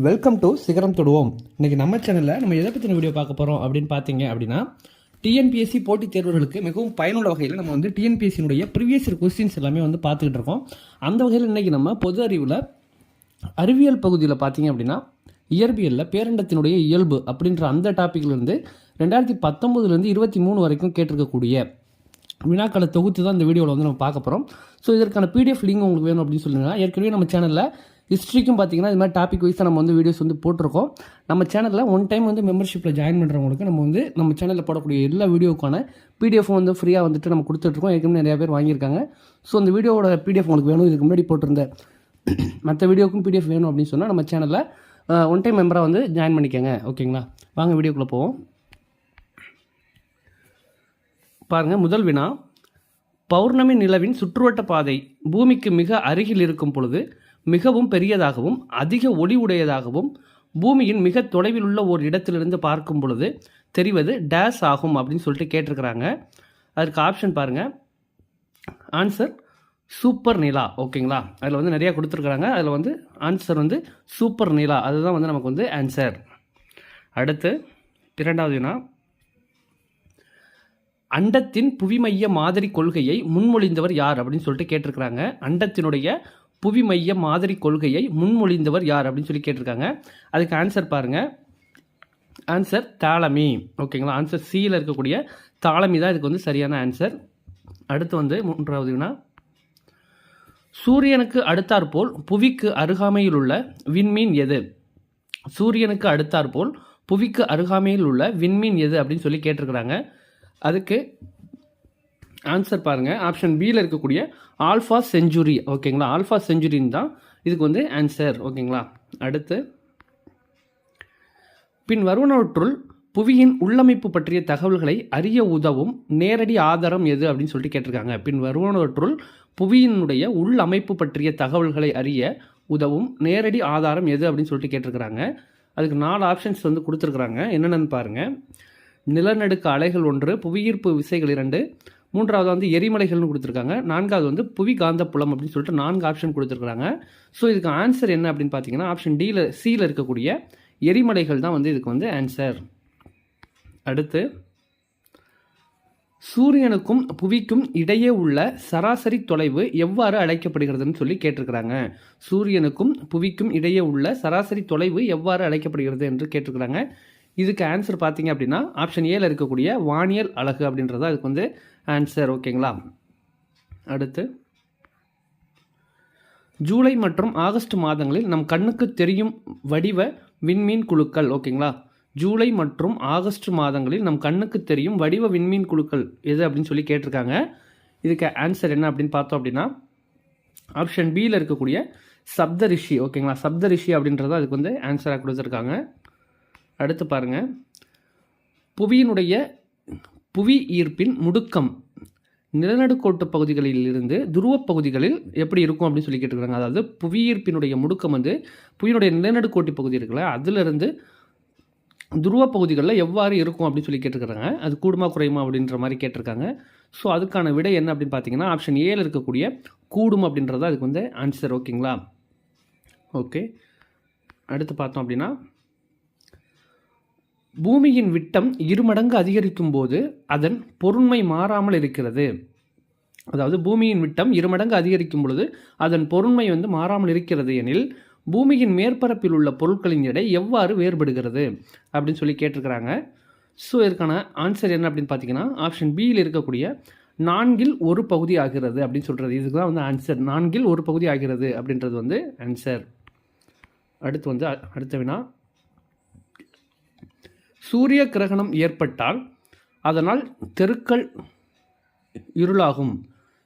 Welcome to சிகரம் தொடுவோம் இன்றைக்கி நம்ம சேனலில் நம்ம எதை பற்றின வீடியோ பார்க்க போகிறோம் அப்படின்னு பார்த்தீங்க அப்படின்னா டிஎன்பிஎஸ்சி போட்டித் தேர்வுகளுக்கு மிகவும் பயனுள்ள வகையில் நம்ம வந்து டிஎன்பிஎஸ்சினுடைய ப்ரீவியஸ் கொஸ்டின்ஸ் எல்லாமே வந்து பார்த்துக்கிட்டு இருக்கோம். அந்த வகையில் இன்றைக்கி நம்ம பொது அறிவில் அறிவியல் பகுதியில் பார்த்தீங்க அப்படின்னா இயற்பியலில் பேரண்டத்தினுடைய இயல்பு அப்படின்ற அந்த டாப்பிக்லேருந்து ரெண்டாயிரத்தி பத்தொம்போதுலேருந்து இருபத்தி மூணு வரைக்கும் கேட்டிருக்கக்கூடிய வினாக்களை தொகுத்து தான் இந்த வீடியோவில் வந்து நம்ம பார்க்க போகிறோம் ஸோ இதற்கான பிடிஎஃப் லிங்க் உங்களுக்கு வேணும் அப்படின்னு சொல்லுங்கள் ஏற்கனவே நம்ம சேனலில் ஹிஸ்ட்ரிக்கும் பார்த்தீங்கன்னா இது மாதிரி டாபிக் வைஸாக நம்ம வந்து வீடியோஸ் வந்து போட்டிருக்கோம். நம்ம சேனலில் ஒன் டைம் வந்து மெம்பர்ஷிப்பில் ஜாயின் பண்ணுறவங்களுக்கு நம்ம வந்து நம்ம சேனலில் போடக்கூடிய எல்லா வீடியோக்கான பிடிஎஃப் வந்து ஃப்ரீயாக வந்துட்டு நம்ம கொடுத்துட்ருக்கோம் ஏற்கனவே நிறையா பேர் வாங்கியிருக்காங்க. ஸோ அந்த வீடியோவோட பிடிஎஃப் உங்களுக்கு வேணும். இதுக்கு முன்னாடி போட்டிருந்த மற்ற வீடியோக்கும் பிடிஎஃப் வேணும் அப்படின்னு சொன்னால் நம்ம சேனலில் ஒன் டைம் மெம்பராக வந்து ஜாயின் பண்ணிக்கோங்க. ஓகேங்களா வாங்க வீடியோக்குள்ளே போவோம். பாருங்கள் முதல் வினா. பௌர்ணமி நிலவின் சுற்றுவட்ட பாதை பூமிக்கு மிக அருகில் இருக்கும் பொழுது மிகவும் பெரியதாகவும் அதிக ஒளி உடையதாகவும் பூமியின் மிக தொலைவில் உள்ள ஒரு இடத்திலிருந்து பார்க்கும் பொழுது தெரிவது டேஸ் ஆகும் அப்படின்னு சொல்லிட்டு கேட்டிருக்கிறாங்க. அதுக்கு ஆப்ஷன் பாருங்கள் ஆன்சர் சூப்பர் நிலா. ஓகேங்களா அதில் வந்து நிறையா கொடுத்துருக்குறாங்க. அதில் வந்து ஆன்சர் வந்து சூப்பர் நிலா. அதுதான் வந்து நமக்கு வந்து ஆன்சர் அடுத்து இரண்டாவது வினா. அண்டத்தின் புவிமைய மாதிரி கொள்கையை முன்மொழிந்தவர் யார் அப்படின்னு சொல்லிட்டு கேட்டிருக்கிறாங்க. அண்டத்தினுடைய புவி மைய மாதிரி கொள்கையை முன்மொழிந்தவர் யார் அப்படின்னு சொல்லி கேட்டிருக்காங்க. அதுக்கு ஆன்சர் பாருங்கள் ஆன்சர் தாளமி. ஓகேங்களா ஆன்சர் சியில் இருக்கக்கூடிய தாளமி தான் இதுக்கு வந்து சரியான ஆன்சர் அடுத்து வந்து மூன்றாவதுனா சூரியனுக்கு அடுத்தாற்போல் புவிக்கு அருகாமையில் உள்ள விண்மீன் எது? சூரியனுக்கு அடுத்தாற்போல் புவிக்கு அருகாமையில் உள்ள விண்மீன் எது அப்படின்னு சொல்லி கேட்டிருக்கிறாங்க. அதுக்கு ஆன்சர் பாருங்கள் ஆப்ஷன் பியில் இருக்கக்கூடிய ஆல்ஃபா செஞ்சுரி ஓகேங்களா ஆல்ஃபா செஞ்சுரின் தான் இதுக்கு வந்து ஆன்சர் ஓகேங்களா அடுத்து பின் வருவனவற்றுள் புவியின் உள்ளமைப்பு பற்றிய தகவல்களை அறிய உதவும் நேரடி ஆதாரம் எது அப்படின்னு சொல்லிட்டு கேட்டிருக்காங்க. பின் வருவனவற்றுள் புவியினுடைய உள்ளமைப்பு பற்றிய தகவல்களை அறிய உதவும் நேரடி ஆதாரம் எது அப்படின்னு சொல்லிட்டு கேட்டிருக்கிறாங்க. அதுக்கு நாலு ஆப்ஷன்ஸ் வந்து கொடுத்துருக்குறாங்க. என்னென்னு பாருங்கள் நிலநடுக்க அலைகள் ஒன்று புவியீர்ப்பு விசைகள் இரண்டு மூன்றாவது வந்து எரிமலைகள்னு கொடுத்துருக்காங்க. நான்காவது வந்து புவி காந்த புலம் அப்படின்னு சொல்லிட்டு நான்கு ஆப்ஷன் கொடுத்துருக்காங்க ஸோ இதுக்கு ஆன்சர் என்ன அப்படின்னு பார்த்தீங்கன்னா ஆப்ஷன் டியில் சியில் இருக்கக்கூடிய எரிமலைகள் தான் வந்து இதுக்கு வந்து ஆன்சர் அடுத்து சூரியனுக்கும் புவிக்கும் இடையே உள்ள சராசரி தொலைவு எவ்வாறு அழைக்கப்படுகிறதுன்னு சொல்லி கேட்டிருக்கிறாங்க. சூரியனுக்கும் புவிக்கும் இடையே உள்ள சராசரி தொலைவு எவ்வாறு அழைக்கப்படுகிறது என்று கேட்டிருக்கிறாங்க. இதுக்கு ஆன்சர் பார்த்தீங்க அப்படின்னா ஆப்ஷன் ஏல இருக்கக்கூடிய வானியல் அழகு அப்படின்றது அதுக்கு வந்து ஆன்சர் ஓகேங்களா? அடுத்து ஜூலை மற்றும் ஆகஸ்ட் மாதங்களில் நம் கண்ணுக்கு தெரியும் வடிவ விண்மீன் குழுக்கள் ஓகேங்களா? ஜூலை மற்றும் ஆகஸ்ட் மாதங்களில் நம் கண்ணுக்கு தெரியும் வடிவ விண்மீன் குழுக்கள் எது அப்படின்னு சொல்லி கேட்டிருக்காங்க. இதுக்கு ஆன்சர் என்ன அப்படின்னு பார்த்தோம் அப்படின்னா ஆப்ஷன் பியில் இருக்கக்கூடிய சப்த ரிஷி ஓகேங்களா? சப்த ரிஷி அப்படின்றத அதுக்கு வந்து ஆன்சராக கொடுத்துருக்காங்க. அடுத்து பாருங்கள் புவியினுடைய புவி ஈர்ப்பின் முடுக்கம். நிலநடுக்கோட்டு பகுதிகளில் இருந்து துருவப் பகுதிகளில் எப்படி இருக்கும் அப்படின்னு சொல்லி கேட்டுருக்காங்க அதாவது புவியீர்ப்பினுடைய முடுக்கம் வந்து புவியினுடைய நிலநடுக்கோட்டு பகுதி இருக்குல்ல அதிலிருந்து துருவ பகுதிகளில் எவ்வாறு இருக்கும் அப்படின்னு சொல்லி கேட்டிருக்காங்க அது கூடுமா குறையுமா அப்படின்ற மாதிரி கேட்டிருக்காங்க. ஸோ அதுக்கான விடை என்ன அப்படின்னு பார்த்தீங்கன்னா ஆப்ஷன் ஏல இருக்கக்கூடிய கூடும் அப்படின்றது அதுக்கு வந்து ஆன்சர் ஓகேங்களா ஓகே அடுத்து பார்த்தோம் அப்படின்னா பூமியின் விட்டம் இருமடங்கு அதிகரிக்கும் போது அதன் பொருண்மை மாறாமல் இருக்கிறது. அதாவது பூமியின் விட்டம் இருமடங்கு அதிகரிக்கும் பொழுது அதன் பொருண்மை வந்து மாறாமல் இருக்கிறது எனில் பூமியின் மேற்பரப்பில் உள்ள பொருட்களின் எடை எவ்வாறு வேறுபடுகிறது அப்படின்னு சொல்லி கேட்டிருக்கிறாங்க. ஸோ இதற்கான ஆன்சர் என்ன அப்படின்னு பார்த்தீங்கன்னா ஆப்ஷன் பியில் இருக்கக்கூடிய நான்கில் ஒரு பகுதி ஆகிறது அப்படின்னு சொல்கிறது இதுக்கு தான் வந்து ஆன்சர் நான்கில் ஒரு பகுதி ஆகிறது அப்படின்றது வந்து ஆன்சர் அடுத்து வந்து அடுத்த வினா சூரிய கிரகணம் ஏற்பட்டால் அதனால் தெருக்கள் இருளாகும்.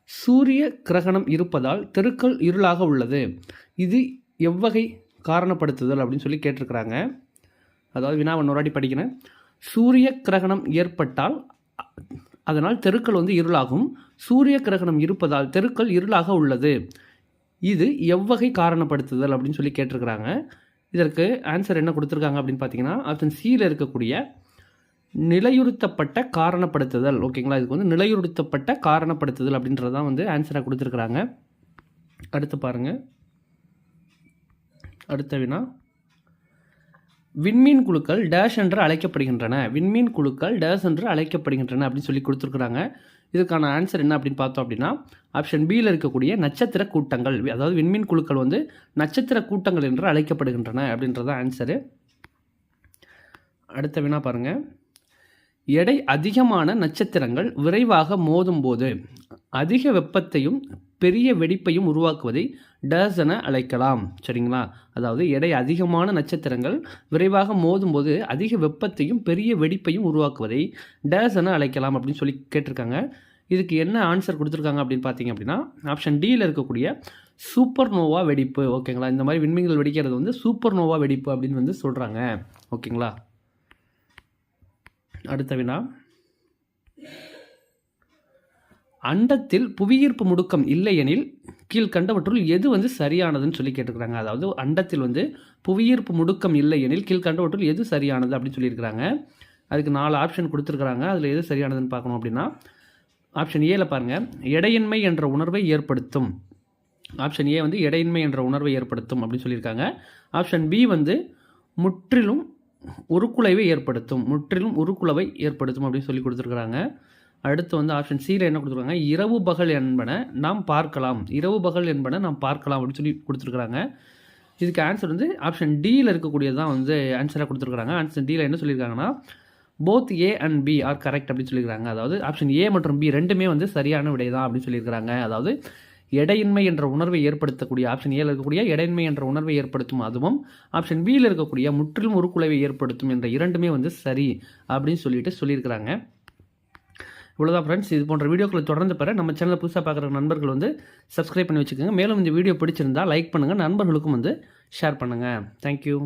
சூரிய கிரகணம் இருப்பதால் தெருக்கள் இருளாக உள்ளது. இது எவ்வகை காரணப்படுத்துதல் அப்படின்னு சொல்லி கேட்டிருக்கிறாங்க. அதாவது வினாவை நொராடி படிக்கிறேன். சூரிய கிரகணம் ஏற்பட்டால் அதனால் தெருக்கள் வந்து இருளாகும். சூரிய கிரகணம் இருப்பதால் தெருக்கள் இருளாக உள்ளது. இது எவ்வகை காரணப்படுத்துதல் அப்படின்னு சொல்லி கேட்டிருக்கிறாங்க. இதற்கு ஆன்சர் என்ன கொடுத்துருக்காங்க அப்படின்னு பார்த்தீங்கன்னா ஆப்ஷன் சியில் இருக்கக்கூடிய நிலையுறுத்தப்பட்ட காரணப்படுத்துதல். ஓகேங்களா இதுக்கு வந்து நிலையுறுத்தப்பட்ட காரணப்படுத்துதல் அப்படின்றது தான் வந்து ஆன்சராக கொடுத்துருக்குறாங்க. அடுத்து பாருங்கள் அடுத்த வினா. விண்மீன் குழுக்கள் டேஷ் என்று அழைக்கப்படுகின்றன. விண்மீன் குழுக்கள் டேஷ் என்று அழைக்கப்படுகின்றன அப்படின்னு சொல்லி கொடுத்துருக்குறாங்க. இதுக்கான ஆன்சர் என்ன அப்படின்னு பார்த்தோம் அப்படின்னா ஆப்ஷன் பியில் இருக்கக்கூடிய நட்சத்திர கூட்டங்கள் அதாவது விண்மீன் குழுக்கள் வந்து நட்சத்திர கூட்டங்கள் என்று அழைக்கப்படுகின்றன அப்படின்றது ஆன்சரு அடுத்த வினா பாருங்கள் எடை அதிகமான நட்சத்திரங்கள் விரைவாக மோதும்போது அதிக வெப்பத்தையும் பெரிய வெடிப்பையும் உருவாக்குவதை டஸ் என அழைக்கலாம். சரிங்களா? அதாவது எடை அதிகமான நட்சத்திரங்கள் விரைவாக மோதும்போது அதிக வெப்பத்தையும் பெரிய வெடிப்பையும் உருவாக்குவதை டஸ் என அழைக்கலாம் அப்படின்னு சொல்லி கேட்டிருக்காங்க. இதுக்கு என்ன ஆன்சர் கொடுத்துருக்காங்க அப்படின்னு பார்த்தீங்க அப்படின்னா ஆப்ஷன் டியில் இருக்கக்கூடிய சூப்பர் நோவா வெடிப்பு. ஓகேங்களா? இந்த மாதிரி விண்மீன்கள் வெடிக்கிறது வந்து சூப்பர் நோவா வெடிப்பு அப்படின்னு வந்து சொல்கிறாங்க ஓகேங்களா? அடுத்த வினா. அண்டத்தில் புவியீர்ப்பு முடுக்கம் இல்லையெனில் கீழ்கண்டவற்றுள் எது வந்து சரியானதுன்னு சொல்லி கேட்டுக்கிறாங்க அதாவது அண்டத்தில் வந்து புவியீர்ப்பு முடுக்கம் இல்லையெனில் கீழ்கண்டவற்றுள் எது சரியானது அப்படின்னு சொல்லியிருக்கிறாங்க. அதுக்கு நாலு ஆப்ஷன் கொடுத்துருக்குறாங்க. அதில் எது சரியானதுன்னு பார்க்கணும் அப்படின்னா ஆப்ஷன் ஏல பாருங்கள் எடையின்மை என்ற உணர்வை ஏற்படுத்தும். ஆப்ஷன் ஏ வந்து எடையின்மை என்ற உணர்வை ஏற்படுத்தும் அப்படின்னு சொல்லியிருக்காங்க. ஆப்ஷன் பி வந்து முற்றிலும் உருக்குலைவை ஏற்படுத்தும். முற்றிலும் உருக்குலைவை ஏற்படுத்தும் அப்படின்னு சொல்லி கொடுத்துருக்குறாங்க. அடுத்து வந்து ஆப்ஷன் சியில் என்ன கொடுத்துருக்காங்க? இரவு பகல் என்பன நாம் பார்க்கலாம். இரவு பகல் என்பன நாம் பார்க்கலாம் அப்படின்னு சொல்லி கொடுத்துருக்குறாங்க. இதுக்கு ஆன்சர் வந்து ஆப்ஷன் டியில் இருக்கக்கூடியது தான் வந்து ஆன்சராக கொடுத்துருக்குறாங்க. ஆன்சர் டியில் என்ன சொல்லியிருக்காங்கன்னா both A and B are correct அப்படின்னு சொல்லியிருக்காங்க. அதாவது ஆப்ஷன் ஏ மற்றும் பி ரெண்டுமே வந்து சரியான விடை தான் அப்படின்னு சொல்லியிருக்கிறாங்க. அதாவது எடையின்மை என்ற உணர்வை ஏற்படுத்தக்கூடிய ஆப்ஷன் ஏல இருக்கக்கூடிய எடையின்மை என்ற உணர்வை ஏற்படுத்தும் அதுவும் ஆப்ஷன் பியில் இருக்கக்கூடிய முற்றிலும் உருக்குலைவை ஏற்படுத்தும் என்ற இரண்டுமே வந்து சரி அப்படின்னு சொல்லிட்டு சொல்லியிருக்கிறாங்க. இவ்வளோதான் ஃப்ரெண்ட்ஸ் இது போன்ற வீடியோக்களை தொடர்ந்து பெற நம்ம சேனலை புதுசாக பார்க்குற நண்பர்கள் வந்து சப்ஸ்கிரைப் பண்ணி வச்சுக்கோங்க. மேலும் இந்த வீடியோ பிடிச்சிருந்தா லைக் பண்ணுங்கள் நண்பர்களுக்கும் வந்து ஷேர் பண்ணுங்கள் தேங்க்யூ